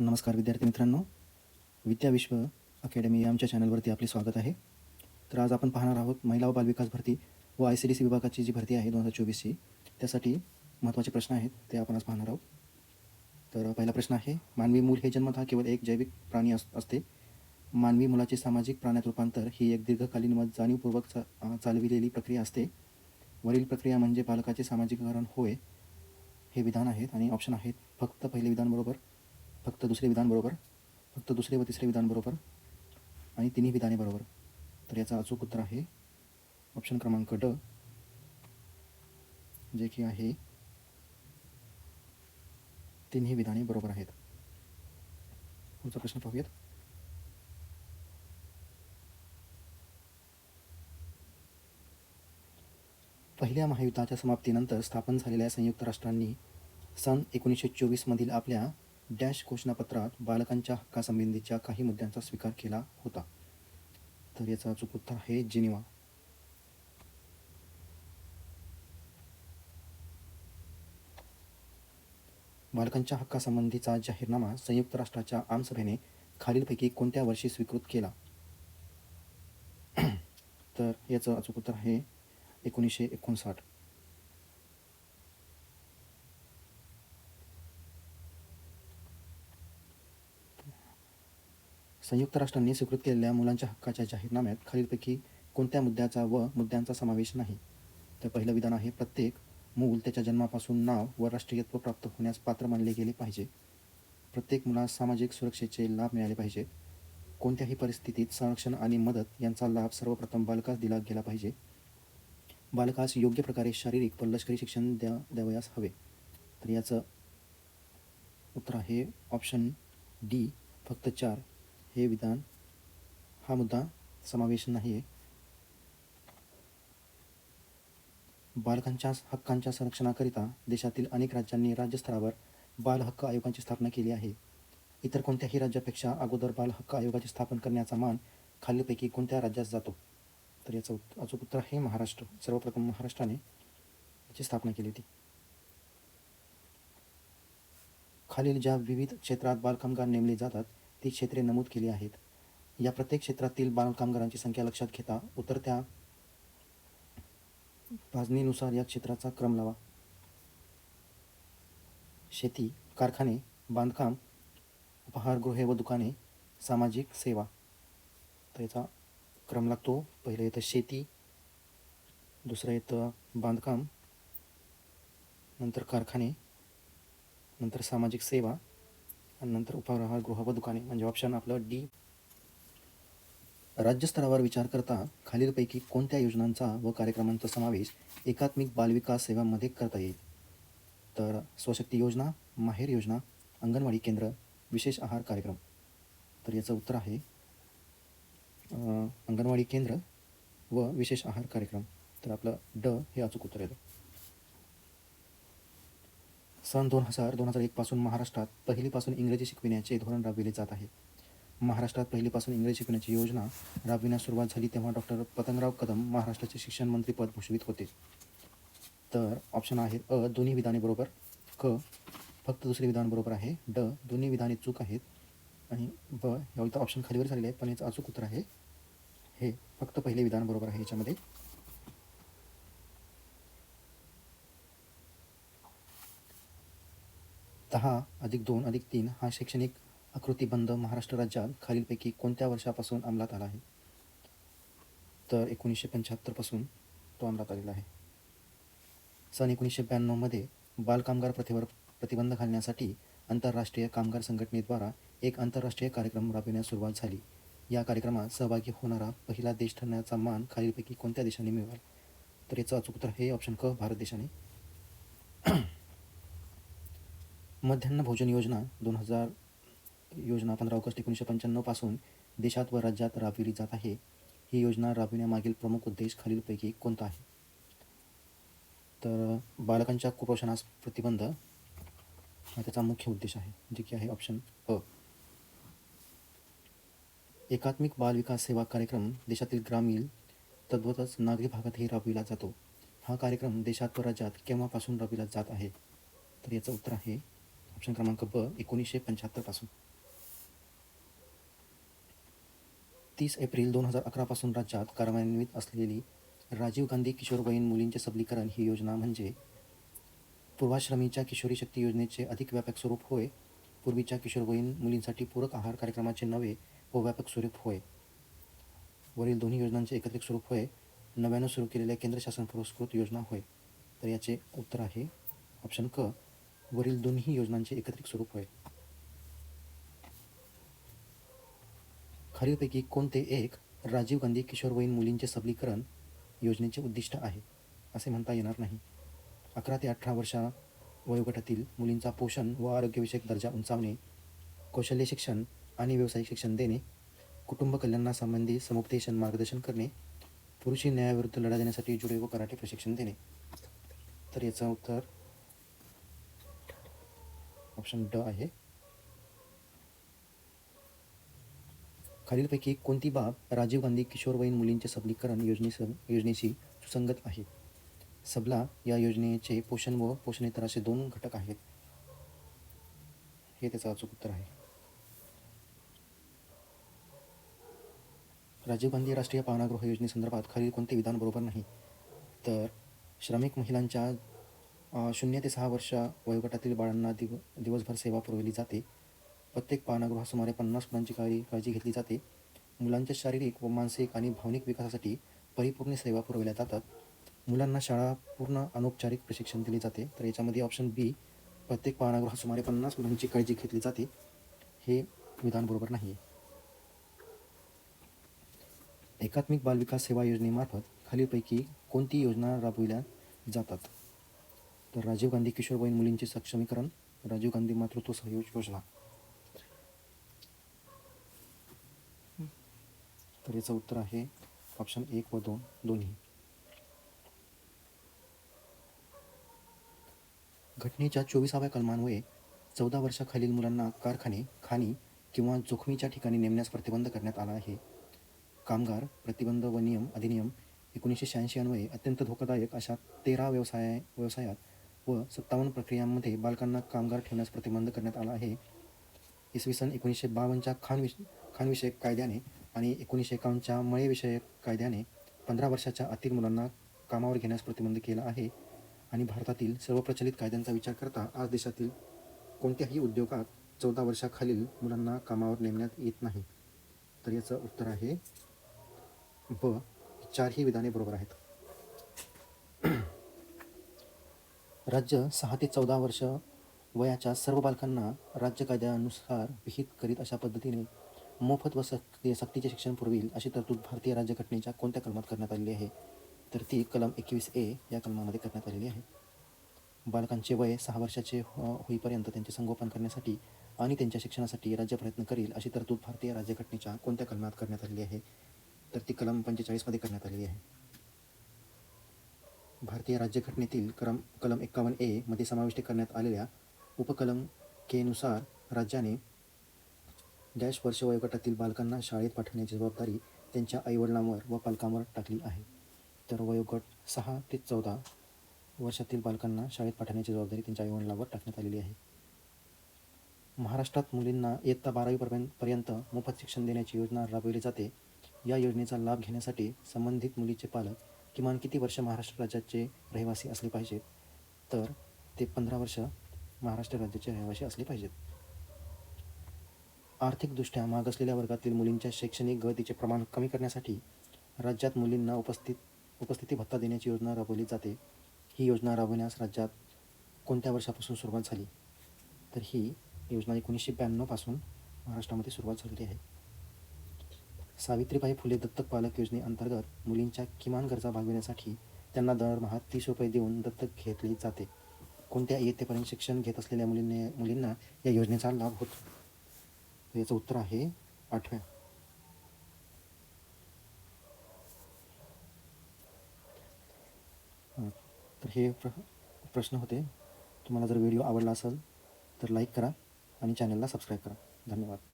नमस्कार विद्यार्थी मित्रांनो. विद्या विश्व अकॅडमी या आमच्या चॅनलवरती आपले स्वागत आहे. तर आज आपण पाहणार आहोत महिला व बालविकास भरती व आय सी डी सी विभागाची जी भरती आहे दोन हजार चोवीसची त्यासाठी महत्त्वाचे प्रश्न आहेत ते आपण आज पाहणार आहोत. तर पहिला प्रश्न आहे मानवी मूल हे जन्मतः केवळ एक जैविक प्राणी अस असते. मानवी मुलाचे सामाजिक प्राण्यात रूपांतर ही एक दीर्घकालीन व जाणीवपूर्वक चा चालविलेली प्रक्रिया असते. वरील प्रक्रिया म्हणजे बालकाचे सामाजिकरण होय हे विधान आहेत आणि ऑप्शन आहेत फक्त पहिले विधान बरोबर. फक्त दुसरे विधान बरोबर? फक्त दुसरे व तिसरे विधान बरोबर? आणि तिन्ही विधाने बरोबर? तर याचा अचूक उत्तर आहे ऑप्शन क्रमांक ड जे की आहे तिन्ही विधाने बरोबर आहेत. पुढचा प्रश्न पाहूयात. पहिल्या महायुद्धाच्या समाप्तीनंतर स्थापन झालेल्या संयुक्त राष्ट्रांनी सन एकोणीसशे चोवीसमधील आपल्या डॅश घोषणापत्रात बालकांच्या हक्कासंबंधीच्या काही मुद्द्यांचा स्वीकार केला होता. तर याचा अचूक उत्तर आहे जिनिवा. बालकांच्या हक्कासंबंधीचा जाहीरनामा संयुक्त राष्ट्राच्या आमसभेने खालीलपैकी कोणत्या वर्षी स्वीकृत केला? तर याचं अचूक उत्तर आहे एकोणीसशे एकोणसाठ. संयुक्त राष्ट्रांनी स्वीकृत केलेल्या मुलांच्या हक्काच्या जाहीरनाम्यात खालीलपैकी कोणत्या मुद्द्याचा व मुद्द्यांचा समावेश नाही? तर पहिलं विधान आहे प्रत्येक मूल त्याच्या जन्मापासून नाव व राष्ट्रीयत्व प्राप्त होण्यास पात्र मानले गेले पाहिजे. प्रत्येक मुलास सामाजिक सुरक्षेचे लाभ मिळाले पाहिजे. कोणत्याही परिस्थितीत संरक्षण आणि मदत यांचा लाभ सर्वप्रथम बालकास दिला गेला पाहिजे. बालकास योग्य प्रकारे शारीरिक व लष्करी शिक्षण द्या द्यावयास हवे. तर याचं उत्तर आहे ऑप्शन डी फक्त चार. हे विधान हा मुद्दा समावेश नाही आहे बालकांच्या हक्कांच्या संरक्षणाकरिता देशातील अनेक राज्यांनी राज्यस्तरावर बाल हक्क आयोगाची स्थापना केली आहे. इतर कोणत्याही राज्यापेक्षा अगोदर बाल हक्क आयोगाची स्थापन करण्याचा मान खालीलपैकी कोणत्या राज्यास जातो? तर याचं उत् अचूक उत्तर आहे महाराष्ट्र. सर्वप्रथम महाराष्ट्राने याची स्थापना केली होती. खालील ज्या विविध क्षेत्रात बालकामगार नेमले जातात ती क्षेत्रे नमूद केली आहेत. या प्रत्येक क्षेत्रातील बालकामगारांची संख्या लक्षात घेता उतरत्या भाजणीनुसार या क्षेत्राचा क्रम लावा. शेती कारखाने बांधकाम उपहारगृहे व दुकाने सामाजिक सेवा. तर याचा क्रम लागतो. पहिलं येतं शेती दुसरं येतं बांधकाम नंतर कारखाने नंतर सामाजिक सेवा आणि नंतर उपहारगृह व दुकाने. म्हणजे ऑप्शन आपलं डी राज्यस्तरावर विचार करता खालीलपैकी कोणत्या योजनांचा व कार्यक्रमांचा समावेश एकात्मिक बालविकास सेवांमध्ये करता येईल? तर स्वशक्ती योजना माहेर योजना अंगणवाडी केंद्र विशेष आहार कार्यक्रम. तर याचं उत्तर आहे अंगणवाडी केंद्र व विशेष आहार कार्यक्रम. तर आपलं ड हे अचूक उत्तर येतं. सन दोन हजार दोन हजार एकपासून महाराष्ट्रात पहिलीपासून इंग्रजी शिकविण्याचे धोरण राबविले जात आहे. महाराष्ट्रात पहिलीपासून इंग्रजी शिकवण्याची योजना राबविण्यास सुरुवात झाली तेव्हा डॉक्टर पतंगराव कदम महाराष्ट्राचे शिक्षण मंत्रीपद भूषवित होते. तर ऑप्शन आहेत अ दोन्ही विधाने बरोबर. क फक्त दुसरे विधान बरोबर आहे. ड दोन्ही विधाने चूक आहेत. आणि ब या इथं ऑप्शन खालीवर झालेले आहेत पण याचं अचूक उत्तर आहे. हे फक्त पहिले विधान बरोबर आहे याच्यामध्ये. दहा अधिक दोन अधिक तीन हा शैक्षणिक आकृतीबंध महाराष्ट्र राज्यात खालीलपैकी कोणत्या वर्षापासून अंमलात आला आहे? तर एकोणीसशे पंच्याहत्तरपासून तो अंमलात आलेला आहे. सन एकोणीसशे ब्याण्णवमध्ये बालकामगार प्रथेवर प्रतिबंध घालण्यासाठी आंतरराष्ट्रीय कामगार संघटनेद्वारा एक आंतरराष्ट्रीय कार्यक्रम राबविण्यास सुरुवात झाली. या कार्यक्रमात सहभागी होणारा पहिला देश ठरण्याचा मान खालीलपैकी कोणत्या देशाने मिळवाल? तर याचं अचूक उत्तर हे ऑप्शन क भारत देशाने. मध्यान्ह भोजन योजना दोन हजार योजना पंधरा ऑगस्ट एकोणीसशे पंच्याण्णवपासून देशात व राज्यात राबविली जात आहे. ही योजना राबविण्यामागील प्रमुख उद्देश खालीलपैकी कोणता आहे? तर बालकांच्या कुपोषणास प्रतिबंध हा त्याचा मुख्य उद्देश आहे जे की आहे ऑप्शन अ. एकात्मिक बाल विकास सेवा कार्यक्रम देशातील ग्रामीण तद्वतच नागरी भागातही राबविला जातो. हा कार्यक्रम देशात व राज्यात केव्हापासून राबविला जात आहे? तर याचं उत्तर आहे ऑप्शन क्रमांक ब एकोणीसशे पंच्याहत्तरपासून तीस एप्रिल दोन हजार अकरापासून राज्यात कार्यान्वित असलेली राजीव गांधी किशोरवयीन मुलींचे सबलीकरण ही योजना म्हणजे पूर्वाश्रमीच्या किशोरी शक्ती योजनेचे अधिक व्यापक स्वरूप होय पूर्वीच्या किशोरवयीन मुलींसाठी पूरक आहार कार्यक्रमाचे नवे व व्यापक स्वरूप होय. वरील दोन्ही योजनांचे एकत्रित स्वरूप होय नव्यानं सुरू केलेल्या केंद्र शासन पुरस्कृत योजना होय. तर याचे उत्तर आहे ऑप्शन क वरील दोन्ही योजनांचे एकत्रित स्वरूप होय. खालीलपैकी कोणते एक राजीव गांधी किशोरवयीन मुलींचे सबलीकरण योजनेचे उद्दिष्ट आहे असे म्हणता येणार नाही. अकरा ते अठरा वर्षा वयोगटातील मुलींचा पोषण व आरोग्यविषयक दर्जा उंचावणे कौशल्य शिक्षण आणि व्यावसायिक शिक्षण देणे कुटुंब कल्याणासंबंधी समुपदेशन मार्गदर्शन करणे पुरुषी न्यायाविरुद्ध लढा देण्यासाठी जुडे व कराटे प्रशिक्षण देणे. तर याचं उत्तर ऑप्शन ड आहे. खालीलपैकी कोणती बाब राजीव गांधी किशोरवयीन मुलींचे सबलीकरण योजने योजनेशी सुसंगत आहे? सबला या योजनेचे पोषण व पोषणेतर असे दोन घटक आहेत. हे त्याचं अचूक उत्तर आहे. राजीव गांधी राष्ट्रीय पाहणागृह योजनेसंदर्भात खालील कोणते विधान बरोबर नाही? तर श्रमिक महिलांच्या शून्य ते सहा वर्ष वयोगटातील बाळांना दिव दिवसभर सेवा पुरवली जाते. प्रत्येक पाहणागृहात सुमारे पन्नास मुलांची काळजी काळजी घेतली जाते. मुलांच्या शारीरिक व मानसिक आणि भावनिक विकासासाठी परिपूर्ण सेवा पुरवल्या जातात. मुलांना शाळा पूर्ण अनौपचारिक प्रशिक्षण दिले जाते. तर याच्यामध्ये ऑप्शन बी प्रत्येक पाहणागृहात सुमारे पन्नास मुलांची काळजी घेतली जाते. हे विधान बरोबर नाही आहे एकात्मिक बालविकास सेवा योजनेमार्फत खालीलपैकी कोणती योजना राबविल्या जातात? तर राजीव गांधी किशोरवयीन मुलींचे सक्षमीकरण. राजीव गांधी मातृत्व सहयोग योजना. तर याचं उत्तर आहे ऑप्शन एक व दोन दोन्ही. घटनेच्या चोवीसाव्या कलमान्वये चौदा वर्षाखालील मुलांना कारखाने खाणी किंवा जोखमीच्या ठिकाणी नेमण्यास प्रतिबंध करण्यात आला आहे. कामगार प्रतिबंध व नियम अधिनियम एकोणीसशे शहाऐंशी अन्वये अत्यंत धोकादायक अशा तेरा व्यवसाय व्यवसायात व सत्तावन्न प्रक्रियांमध्ये बालकांना कामगार ठेवण्यास प्रतिबंध करण्यात आला आहे. इसवी सन एकोणीसशे बावन्नच्या खान विष खानविषयक कायद्याने आणि एकोणीसशे एकावन्नच्या मळेविषयक कायद्याने पंधरा वर्षाच्या आतील मुलांना कामावर घेण्यास प्रतिबंध केला आहे. आणि भारतातील सर्व प्रचलित कायद्यांचा विचार करता आज देशातील कोणत्याही उद्योगात चौदा वर्षाखालील मुलांना कामावर नेमण्यात येत नाही. तर याचं उत्तर आहे ब चारही विधाने बरोबर आहेत. राज्य सहा ते चौदा वर्ष वयाच्या सर्व बालकांना राज्य कायद्यानुसार विहित करीत अशा पद्धतीने मोफत व सक्ती सक्तीचे शिक्षण पुरवील अशी तरतूद भारतीय राज्यघटनेच्या कोणत्या कलमात करण्यात आलेली आहे? तर ती कलम एकवीस ए या कलमामध्ये करण्यात आलेली आहे. बालकांचे वय सहा वर्षाचे हो- होईपर्यंत त्यांचे संगोपन करण्यासाठी आणि त्यांच्या शिक्षणासाठी राज्य प्रयत्न करील अशी तरतूद भारतीय राज्यघटनेच्या कोणत्या कलमात करण्यात आलेली आहे? तर ती कलम पंचेचाळीसमध्ये करण्यात आलेली आहे. भारतीय राज्यघटनेतील कलम कलम एक्कावन्न ए मध्ये समाविष्ट करण्यात आलेल्या उपकलम केनुसार राज्याने डॅश वर्ष वयोगटातील बालकांना शाळेत पाठवण्याची जबाबदारी त्यांच्या आईवडिलांवर व पालकांवर टाकली आहे. तर वयोगट सहा ते चौदा वर्षातील बालकांना शाळेत पाठवण्याची जबाबदारी त्यांच्या आईवडिलांवर टाकण्यात आलेली आहे. महाराष्ट्रात मुलींना इयत्ता बारावीपर्यंत पर्यंत मोफत शिक्षण देण्याची योजना राबविली जाते. या योजनेचा लाभ घेण्यासाठी संबंधित मुलीचे पालक किमान किती वर्ष महाराष्ट्र राज्याचे रहिवासी असले पाहिजेत? तर ते पंधरा वर्ष महाराष्ट्र राज्याचे रहिवासी असले पाहिजेत. आर्थिकदृष्ट्या मागासलेल्या वर्गातील मुलींच्या शैक्षणिक गळतीचे प्रमाण कमी करण्यासाठी राज्यात मुलींना उपस्थित उपस्थिती भत्ता देण्याची योजना राबवली जाते. ही योजना राबवण्यास राज्यात कोणत्या वर्षापासून सुरुवात झाली? तर ही योजना एकोणीसशे ब्याण्णवपासून महाराष्ट्रामध्ये सुरुवात झालेली आहे. सावित्रीबाई फुले दत्तक पालक योजनेअंतर्गत मुलींच्या किमान गरजा भागविण्यासाठी त्यांना दरमहा तीस रुपये देऊन दत्तक घेतले जाते. कोणत्या इयत्तेपर्यंत शिक्षण घेत असलेल्या मुलींनी मुलींना या योजनेचा लाभ होतो? याचं उत्तर आहे आठव्या. तर हे प्र प्रश्न होते. तुम्हाला जर व्हिडिओ आवडला असेल तर लाईक करा आणि चॅनलला सबस्क्राईब करा. धन्यवाद.